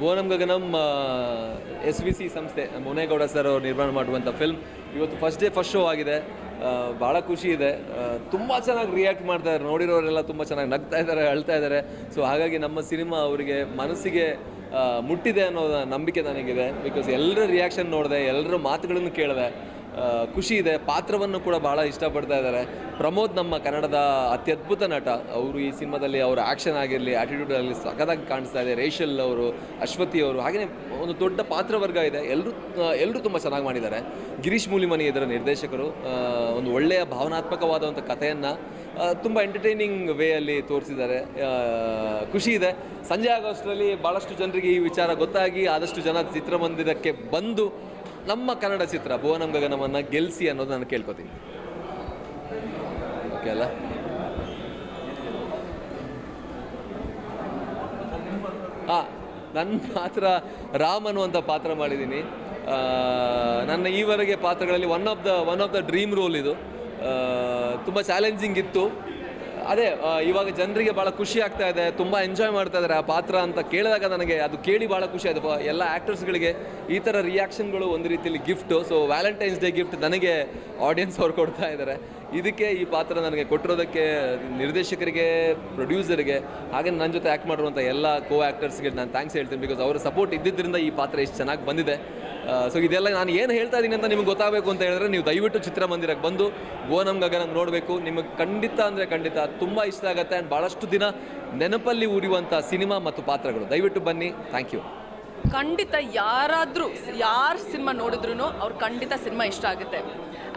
ಬೋನಂ ಗಗನಂ S V C ಸಂಸ್ಥೆ, Munegowda sir ಅವರು ನಿರ್ಮಾಣ ಮಾಡುವಂಥ ಫಿಲ್ಮ್ ಇವತ್ತು ಫಸ್ಟ್ ಡೇ ಫಸ್ಟ್ ಶೋ ಆಗಿದೆ. ಭಾಳ ಖುಷಿ ಇದೆ. ತುಂಬ ಚೆನ್ನಾಗಿ ರಿಯಾಕ್ಟ್ ಮಾಡ್ತಾ ಇದ್ದಾರೆ. ನೋಡಿರೋರೆಲ್ಲ ತುಂಬ ಚೆನ್ನಾಗಿ ನಗ್ತಾ ಇದ್ದಾರೆ, ಅಳ್ತಾ ಇದ್ದಾರೆ. ಸೊ ಹಾಗಾಗಿ ನಮ್ಮ ಸಿನಿಮಾ ಅವರಿಗೆ ಮನಸ್ಸಿಗೆ ಮುಟ್ಟಿದೆ ಅನ್ನೋ ನಂಬಿಕೆ ನನಗಿದೆ. ಬಿಕಾಸ್ ಎಲ್ಲರ ರಿಯಾಕ್ಷನ್ ನೋಡಿದೆ, ಎಲ್ಲರ ಮಾತುಗಳನ್ನು ಕೇಳಿದೆ. ಖುಷಿ ಇದೆ. ಪಾತ್ರವನ್ನು ಕೂಡ ಬಹಳ ಇಷ್ಟಪಡ್ತಾ ಇದ್ದಾರೆ. ಪ್ರಮೋದ್ ನಮ್ಮ ಕನ್ನಡದ ಅತ್ಯದ್ಭುತ ನಟ. ಅವರು ಈ ಸಿನಿಮಾದಲ್ಲಿ ಅವರ ಆ್ಯಕ್ಷನ್ ಆಗಿರಲಿ ಆ್ಯಟಿಟ್ಯೂಡ್ ಆಗಲಿ ಸಖತ್ತಾಗಿ ಕಾಣಿಸ್ತಾ ಇದೆ. ರೇಷಲ್ ಅವರು, ಅಶ್ವತಿ ಅವರು, ಹಾಗೆಯೇ ಒಂದು ದೊಡ್ಡ ಪಾತ್ರವರ್ಗ ಇದೆ. ಎಲ್ಲರೂ ಎಲ್ಲರೂ ತುಂಬ ಚೆನ್ನಾಗಿ ಮಾಡಿದ್ದಾರೆ. ಗಿರೀಶ್ ಮೂಲಿಮನಿ ಇದರ ನಿರ್ದೇಶಕರು. ಒಂದು ಒಳ್ಳೆಯ ಭಾವನಾತ್ಮಕವಾದಂಥ ಕಥೆಯನ್ನು ತುಂಬ ಎಂಟರ್ಟೈನಿಂಗ್ ವೇಯಲ್ಲಿ ತೋರಿಸಿದ್ದಾರೆ. ಖುಷಿ ಇದೆ. ಸಂಜೆ ಆಗೋಷ್ಟರಲ್ಲಿ ಭಾಳಷ್ಟು ಜನರಿಗೆ ಈ ವಿಚಾರ ಗೊತ್ತಾಗಿ, ಆದಷ್ಟು ಜನ ಚಿತ್ರಮಂದಿರಕ್ಕೆ ಬಂದು ನಮ್ಮ ಕನ್ನಡ ಚಿತ್ರ ಭುವನಂ ಗಗನವನ್ನು ಗೆಲ್ಲಿಸಿ ಅನ್ನೋದು ನಾನು ಕೇಳ್ಕೊತೀನಿ. ಓಕೆ ಅಲ್ಲ? ಹಾಂ ನನ್ನ ಪಾತ್ರ ರಾಮ್ ಅನ್ನುವಂಥ ಪಾತ್ರ ಮಾಡಿದ್ದೀನಿ. ನನ್ನ ಈವರೆಗೆ ಪಾತ್ರಗಳಲ್ಲಿ one of the one of the dream role ಇದು. ತುಂಬ ಚಾಲೆಂಜಿಂಗ್ ಇತ್ತು. ಅದೇ ಇವಾಗ ಜನರಿಗೆ ಭಾಳ ಖುಷಿ ಆಗ್ತಾ ಇದೆ, ತುಂಬ ಎಂಜಾಯ್ ಮಾಡ್ತಾ ಇದ್ದಾರೆ ಆ ಪಾತ್ರ ಅಂತ ಕೇಳಿದಾಗ ನನಗೆ ಅದು ಕೇಳಿ ಭಾಳ ಖುಷಿ ಆಯಿತು. ಎಲ್ಲ ಆ್ಯಕ್ಟರ್ಸ್ಗಳಿಗೆ ಈ ಥರ ರಿಯಾಕ್ಷನ್ಗಳು ಒಂದು ರೀತಿಯಲ್ಲಿ gift so Valentine's day gift ನನಗೆ ಆಡಿಯನ್ಸ್ ಅವ್ರು ಕೊಡ್ತಾ ಇದ್ದಾರೆ ಇದಕ್ಕೆ ಈ ಪಾತ್ರ ನನಗೆ ಕೊಟ್ಟಿರೋದಕ್ಕೆ ನಿರ್ದೇಶಕರಿಗೆ ಪ್ರೊಡ್ಯೂಸರ್ಗೆ ಹಾಗೆ ನನ್ನ ಜೊತೆ ಆ್ಯಕ್ಟ್ ಮಾಡಿರುವಂಥ ಎಲ್ಲ ಕೋ ಆ್ಯಕ್ಟರ್ಸ್ಗೆ ನಾನು ಥ್ಯಾಂಕ್ಸ್ ಹೇಳ್ತೀನಿ ಬಿಕಾಸ್ ಅವರ ಸಪೋರ್ಟ್ ಇದ್ದಿದ್ದರಿಂದ ಈ ಪಾತ್ರ ಎಷ್ಟು ಚೆನ್ನಾಗಿ ಬಂದಿದೆ. ಸೊ ಇದೆಲ್ಲ ನಾನು ಏನು ಹೇಳ್ತಾ ಇದ್ದೀನಿ ಅಂತ ನಿಮ್ಗೆ ಗೊತ್ತಾಗಬೇಕು ಅಂತ ಹೇಳಿದ್ರೆ ನೀವು ದಯವಿಟ್ಟು ಚಿತ್ರಮಂದಿರಕ್ಕೆ ಬಂದು ಗೋನಂ ಗಗನಂಗೆ ನೋಡಬೇಕು. ನಿಮಗೆ ಖಂಡಿತ ಅಂದರೆ ಖಂಡಿತ ತುಂಬ ಇಷ್ಟ ಆಗುತ್ತೆ ಆ್ಯಂಡ್ ಭಾಳಷ್ಟು ದಿನ ನೆನಪಲ್ಲಿ ಉರಿಯುವಂಥ ಸಿನಿಮಾ ಮತ್ತು ಪಾತ್ರಗಳು. ದಯವಿಟ್ಟು ಬನ್ನಿ. ಥ್ಯಾಂಕ್ ಯು ಖಂಡಿತ ಯಾರಾದರೂ, ಯಾರು ಸಿನಿಮಾ ನೋಡಿದ್ರು ಅವ್ರು ಖಂಡಿತ ಸಿನಿಮಾ ಇಷ್ಟ ಆಗುತ್ತೆ.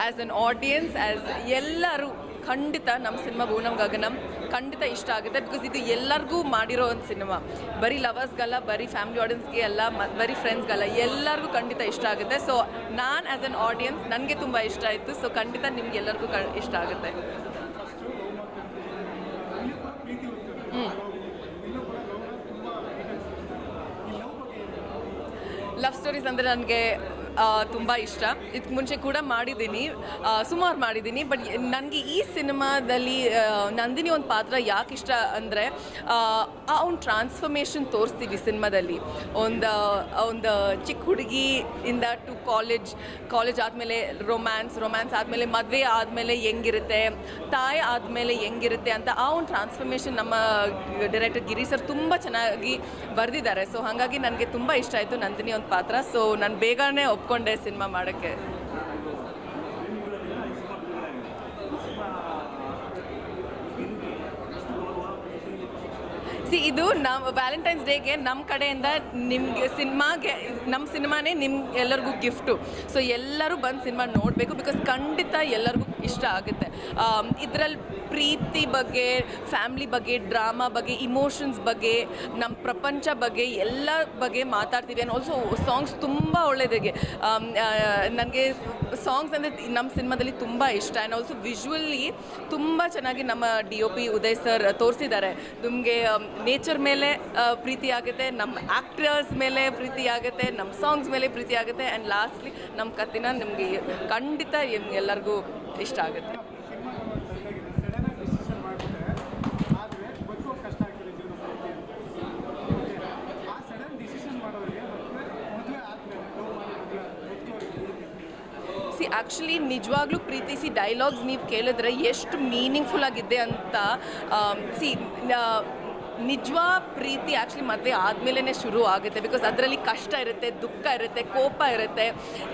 ಆ್ಯಸ್ ಅನ್ ಆಡಿಯನ್ಸ್ ಆ್ಯಸ್ ಎಲ್ಲರೂ ಖಂಡಿತ ನಮ್ಮ ಸಿನಿಮಾ ಗೋನಮ್ ಗಗನಂ ಖಂಡಿತ ಇಷ್ಟ ಆಗುತ್ತೆ ಬಿಕಾಸ್ ಇದು ಎಲ್ಲರಿಗೂ ಮಾಡಿರೋ ಒಂದು ಸಿನಿಮಾ ಬರೀ ಲವರ್ಸ್ಗಲ್ಲ ಬರೀ ಫ್ಯಾಮಿಲಿ ಆಡಿಯನ್ಸ್ಗೆ ಅಲ್ಲ ಬರೀ ಫ್ರೆಂಡ್ಸ್ಗಲ್ಲ ಎಲ್ಲರಿಗೂ ಖಂಡಿತ ಇಷ್ಟ ಆಗುತ್ತೆ. ಸೊ ನಾನು ಆ್ಯಸ್ ಅನ್ ಆಡಿಯನ್ಸ್ ನನಗೆ ತುಂಬ ಇಷ್ಟ ಆಯಿತು. ಸೊ ಖಂಡಿತ ನಿಮ್ಗೆ ಎಲ್ಲರಿಗೂ ಇಷ್ಟ ಆಗುತ್ತೆ. ಲವ್ ಸ್ಟೋರೀಸ್ ಅಂದರೆ ನನಗೆ ತುಂಬ ಇಷ್ಟ. ಇದಕ್ಕೆ ಮುಂಚೆ ಕೂಡ ಮಾಡಿದ್ದೀನಿ. ಸುಮಾರು ಮಾಡಿದ್ದೀನಿ. ಬಟ್ ನನಗೆ ಈ ಸಿನಿಮಾದಲ್ಲಿ ನಂದಿನಿ ಒಂದು ಪಾತ್ರ ಯಾಕೆ ಇಷ್ಟ ಅಂದರೆ ಅವ್ನ ಟ್ರಾನ್ಸ್ಫರ್ಮೇಷನ್ ತೋರಿಸ್ತೀವಿ ಸಿನಿಮಾದಲ್ಲಿ. ಒಂದು ಒಂದು ಚಿಕ್ಕ ಹುಡುಗಿಯಿಂದ ಟು ಕಾಲೇಜ್ ಕಾಲೇಜ್ ಆದಮೇಲೆ ರೊಮ್ಯಾನ್ಸ್ ರೊಮ್ಯಾನ್ಸ್ ಆದಮೇಲೆ ಮದುವೆ ಆದಮೇಲೆ ಹೆಂಗಿರುತ್ತೆ, ತಾಯಿ ಆದಮೇಲೆ ಹೆಂಗಿರುತ್ತೆ ಅಂತ ಆ ಒಂದು ಟ್ರಾನ್ಸ್ಫರ್ಮೇಷನ್ ನಮ್ಮ ಡೈರೆಕ್ಟರ್ ಗಿರಿ ಸರ್ ತುಂಬ ಚೆನ್ನಾಗಿ ಬರೆದಿದ್ದಾರೆ. ಸೊ ಹಾಗಾಗಿ ನನಗೆ ತುಂಬ ಇಷ್ಟ ಆಯಿತು ನಂದಿನಿ ಒಂದು ಪಾತ್ರ. ಸೊ ನಾನು ಬೇಗನೆ ಒಪ್ಕೊಂಡೆ ಸಿನಿಮಾ ಮಾಡೋಕ್ಕೆ. ಸಿ ಇದು ನಮ್ಮ ವ್ಯಾಲೆಂಟೈನ್ಸ್ ಡೇಗೆ ನಮ್ಮ ಕಡೆಯಿಂದ ನಿಮಗೆ ಸಿನಿಮಾಗೆ ನಮ್ಮ ಸಿನಿಮಾನೇ ನಿಮ್ಗೆ ಎಲ್ಲರಿಗೂ ಗಿಫ್ಟು ಸೊ ಎಲ್ಲರೂ ಬಂದು ಸಿನಿಮಾ ನೋಡಬೇಕು ಬಿಕಾಸ್ ಖಂಡಿತ ಎಲ್ಲರಿಗೂ ಇಷ್ಟ ಆಗುತ್ತೆ. ಇದರಲ್ಲಿ ಪ್ರೀತಿ ಬಗ್ಗೆ, ಫ್ಯಾಮ್ಲಿ ಬಗ್ಗೆ, ಡ್ರಾಮಾ ಬಗ್ಗೆ, ಇಮೋಷನ್ಸ್ ಬಗ್ಗೆ ನಮ್ಮ ಪ್ರಪಂಚ ಬಗ್ಗೆ, ಎಲ್ಲ ಬಗ್ಗೆ ಮಾತಾಡ್ತೀವಿ. ಆ್ಯಂಡ್ ಆಲ್ಸೋ ಸಾಂಗ್ಸ್ ತುಂಬ ಒಳ್ಳೆಯದಿಗೆ ನನಗೆ ಸಾಂಗ್ಸ್ ಅಂದರೆ ನಮ್ಮ ಸಿನಿಮಾದಲ್ಲಿ ತುಂಬ ಇಷ್ಟ. ಆ್ಯಂಡ್ ಆಲ್ಸೋ ವಿಜುವಲಿ ತುಂಬ ಚೆನ್ನಾಗಿ ನಮ್ಮ D O P Uday sir ತೋರಿಸಿದ್ದಾರೆ. ನಿಮಗೆ ನೇಚರ್ ಮೇಲೆ ಪ್ರೀತಿ ಆಗುತ್ತೆ ನಮ್ಮ ಆ್ಯಕ್ಟರ್ಸ್ ಮೇಲೆ ಪ್ರೀತಿ ಆಗುತ್ತೆ ನಮ್ಮ ಸಾಂಗ್ಸ್ ಮೇಲೆ ಪ್ರೀತಿ ಆಗುತ್ತೆ. ಆ್ಯಂಡ್ ಲಾಸ್ಟ್ಲಿ ನಮ್ಮ ಕತ್ತಿನ ನಿಮಗೆ ಖಂಡಿತ ಎಲ್ಲರಿಗೂ ಇಷ್ಟ ಆಗುತ್ತೆ. ಸಿ ಆ್ಯಕ್ಚುಲಿ ನಿಜವಾಗ್ಲೂ ಪ್ರೀತಿಸಿ ಡೈಲಾಗ್ಸ್ ನೀವು ಕೇಳಿದ್ರೆ ಎಷ್ಟು ಮೀನಿಂಗ್ಫುಲ್ ಆಗಿದೆ ಅಂತ ಸಿ ನಿಜವಾ ಪ್ರೀತಿ ಆ್ಯಕ್ಚುಲಿ ಮದುವೆ ಆದಮೇಲೆ ಶುರು ಆಗುತ್ತೆ ಬಿಕಾಸ್ ಅದರಲ್ಲಿ ಕಷ್ಟ ಇರುತ್ತೆ, ದುಃಖ ಇರುತ್ತೆ, ಕೋಪ ಇರುತ್ತೆ.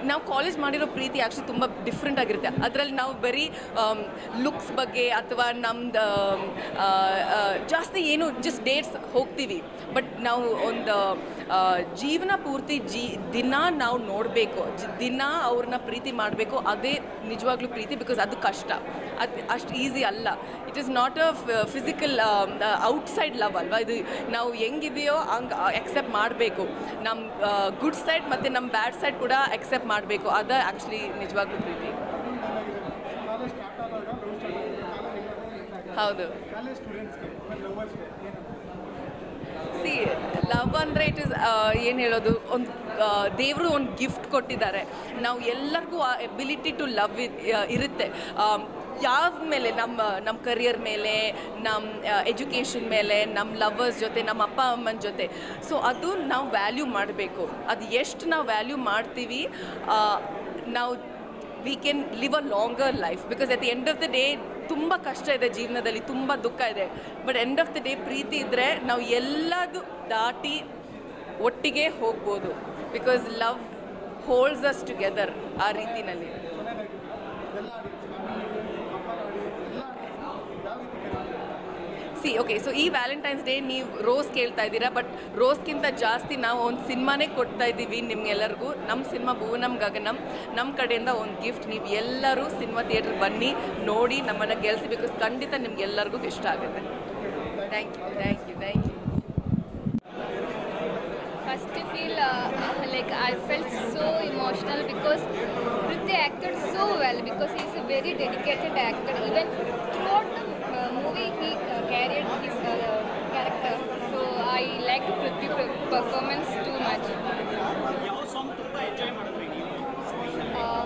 ನಾವು ಕಾಲೇಜ್ ಮಾಡಿರೋ ಪ್ರೀತಿ ಆ್ಯಕ್ಚುಲಿ ತುಂಬ ಡಿಫ್ರೆಂಟ್ ಆಗಿರುತ್ತೆ. ಅದರಲ್ಲಿ ನಾವು ಬರೀ ಲುಕ್ಸ್ ಬಗ್ಗೆ ಅಥವಾ ನಮ್ದು ಜಾಸ್ತಿ ಏನು ಜಸ್ಟ್ ಡೇಟ್ಸ್ ಹೋಗ್ತೀವಿ. ಬಟ್ ನಾವು ಒಂದು ಜೀವನ ಪೂರ್ತಿ ಜೀ, ದಿನ ನಾವು ನೋಡಬೇಕು. ದಿನ ಅವ್ರನ್ನ ಪ್ರೀತಿ ಮಾಡಬೇಕು. ಅದೇ ನಿಜವಾಗ್ಲೂ ಪ್ರೀತಿ ಬಿಕಾಸ್ ಅದು ಕಷ್ಟ. ಅದು ಅಷ್ಟು ಈಸಿ ಅಲ್ಲ. It is not a physical outside love ಅಲ್ವಾ? ಇದು ನಾವು ಹೆಂಗಿದೆಯೋ ಹಂಗೆ ಎಕ್ಸೆಪ್ಟ್ ಮಾಡಬೇಕು. ನಮ್ಮ ಗುಡ್ ಸೈಡ್ ಮತ್ತು ನಮ್ಮ ಬ್ಯಾಡ್ ಸೈಡ್ ಕೂಡ ಎಕ್ಸೆಪ್ಟ್ ಮಾಡಬೇಕು. ಅದು ಆ್ಯಕ್ಚುಲಿ ನಿಜವಾಗ್ಲೂ ಪ್ರೀತಿ. ಹೌದು. ಸಿ ಲವ್ ಅಂದರೆ ಇಟ್ ಇಸ್ ಏನು ಹೇಳೋದು? ಒಂದು ದೇವರು ಒಂದು ಗಿಫ್ಟ್ ಕೊಟ್ಟಿದ್ದಾರೆ. ನಾವು ಎಲ್ಲರಿಗೂ ಆ ಎಬಿಲಿಟಿ ಟು ಲವ್ ಇರುತ್ತೆ. ಯಾವ ಮೇಲೆ, ನಮ್ಮ ನಮ್ಮ ಕರಿಯರ್ ಮೇಲೆ ನಮ್ಮ ಎಜುಕೇಷನ್ ಮೇಲೆ ನಮ್ಮ ಲವರ್ಸ್ ಜೊತೆ ನಮ್ಮ ಅಪ್ಪ, ಅಮ್ಮನ ಜೊತೆ. ಸೊ ಅದು ನಾವು ವ್ಯಾಲ್ಯೂ ಮಾಡಬೇಕು. ಅದು ಎಷ್ಟು ನಾವು ವ್ಯಾಲ್ಯೂ ಮಾಡ್ತೀವಿ ನಾವು we can live a longer life because at the end of the day ತುಂಬ ಕಷ್ಟ ಇದೆ ಜೀವನದಲ್ಲಿ, ತುಂಬ ದುಃಖ ಇದೆ. But end of the day ಪ್ರೀತಿ ಇದ್ದರೆ ನಾವು ಎಲ್ಲದು ದಾಟಿ ಒಟ್ಟಿಗೆ ಹೋಗ್ಬೋದು. Because love holds us together ಆ ರೀತಿನಲ್ಲಿ ಎಲ್ಲ ಆಡಿಯನ್ಸ್ ಫ್ಯಾಮಿಲಿ ಅಪ್ಪನ ಆಡಿಯನ್ಸ್ ಎಲ್ಲ ಆಡಿಯನ್ಸ್ ಯಾವ ರೀತಿ ಕೇಳ್ತಾರೆ ಸಿ ಓಕೆ ಸೊ ಈ ವ್ಯಾಲೆಂಟೈನ್ಸ್ ಡೇ ನೀವು ರೋಸ್ ಕೇಳ್ತಾ ಇದ್ದೀರಾ ಬಟ್ ರೋಸ್ಗಿಂತ ಜಾಸ್ತಿ ನಾವು ಒಂದು ಸಿನಿಮಾನೇ ಕೊಡ್ತಾ ಇದ್ದೀವಿ ನಿಮ್ಗೆಲ್ಲರಿಗೂ. ನಮ್ಮ ಸಿನಿಮಾ ಭುವನಂ ಗಗನಂ. ನಮ್ಮ ಕಡೆಯಿಂದ ಒಂದು ಗಿಫ್ಟ್ ನೀವು ಎಲ್ಲರೂ ಸಿನಿಮಾ ಥಿಯೇಟ್ರ್ ಬನ್ನಿ, ನೋಡಿ ನಮ್ಮನ್ನು ಗೆಲ್ಸಿ ಬಿಕಾಸ್ ಖಂಡಿತ ನಿಮ್ಗೆಲ್ಲರಿಗೂ ಇಷ್ಟ ಆಗುತ್ತೆ. Thank you thank you thank you feel uh, like I felt so emotional because Prithvi acted so well because he is a very dedicated actor. Even throughout the uh, movie, he uh, carried his uh, character. So I liked Prithvi per- performance too much. ಯಾವ song ತುಂಬ enjoy ಮಾಡಿದ್ರಿ ನೀವು Uh,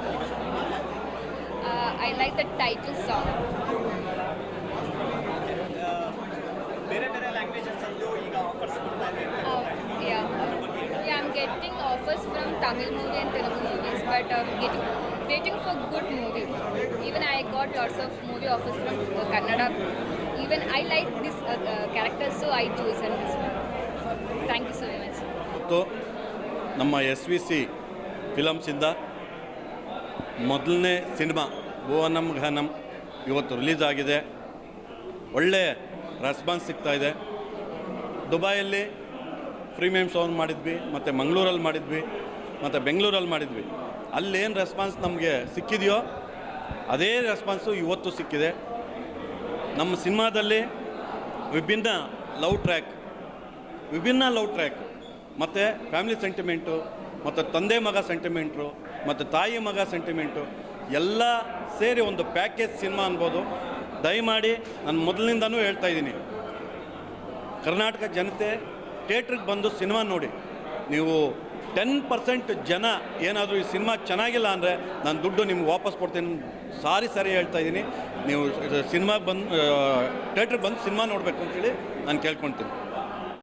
uh, I like the title song. ಬೇರೆ ಬೇರೆ languages ಅಲ್ಲೂ ಈಗ offers ಬರ್ತಾ ಇದೆ getting offers from Tamil movie and Telugu movies, but I'm getting waiting for good movie. Even I got lots of movie offers from uh, Kannada. Even I like this uh, uh, character, so I chosen this one. Thank you so much. So, ನಮ್ಮ S V C ಫಿಲಮ್ಸಿಂದ ಮೊದಲನೇ ಸಿನಿಮಾ ಭುವನಂ ಘನಂ ಇವತ್ತು release ಆಗಿದೆ ಒಳ್ಳೆ response ಸಿಗ್ತಾ ಇದೆ ದುಬೈಯಲ್ಲಿ premium shown ಮಾಡಿದ್ವಿ, ಮತ್ತು ಮಂಗಳೂರಲ್ಲಿ ಮಾಡಿದ್ವಿ, ಮತ್ತು ಬೆಂಗಳೂರಲ್ಲಿ ಮಾಡಿದ್ವಿ. ಅಲ್ಲೇನು ರೆಸ್ಪಾನ್ಸ್ ನಮಗೆ ಸಿಕ್ಕಿದೆಯೋ, ಅದೇ ರೆಸ್ಪಾನ್ಸು ಇವತ್ತು ಸಿಕ್ಕಿದೆ. ನಮ್ಮ ಸಿನಿಮಾದಲ್ಲಿ ವಿಭಿನ್ನ ಲವ್ ಟ್ರ್ಯಾಕ್ ವಿಭಿನ್ನ ಲವ್ ಟ್ರ್ಯಾಕ್ ಮತ್ತು ಫ್ಯಾಮಿಲಿ ಸೆಂಟಿಮೆಂಟು ಮತ್ತು ತಂದೆ ಮಗ ಸೆಂಟಿಮೆಂಟು ಮತ್ತು ತಾಯಿ ಮಗ ಸೆಂಟಿಮೆಂಟು ಎಲ್ಲ ಸೇರಿ ಒಂದು ಪ್ಯಾಕೇಜ್ ಸಿನಿಮಾ ಅನ್ಬೋದು. ದಯಮಾಡಿ ನಾನು ಮೊದಲಿನಿಂದನೂ ಹೇಳ್ತಾ ಇದ್ದೀನಿ. ಕರ್ನಾಟಕ ಜನತೆ ಥಿಯೇಟ್ರಿಗೆ ಬಂದು ಸಿನಿಮಾ ನೋಡಿ, ನೀವು ಟೆನ್ ಪರ್ಸೆಂಟ್ ಜನ ಏನಾದರೂ ಈ ಸಿನಿಮಾ ಚೆನ್ನಾಗಿಲ್ಲ ಅಂದರೆ ನಾನು ದುಡ್ಡು ನಿಮ್ಗೆ ವಾಪಸ್ ಕೊಡ್ತೀನಿ. ಸಾರಿ ಸಾರಿ ಹೇಳ್ತಾ ಇದ್ದೀನಿ ನೀವು ಸಿನಿಮಾ ಬಂದು ಥಿಯೇಟ್ರಿಗೆ ಬಂದು ಸಿನಿಮಾ ನೋಡಬೇಕು ಅಂತೇಳಿ ನಾನು ಕೇಳ್ಕೊಳ್ತೀನಿ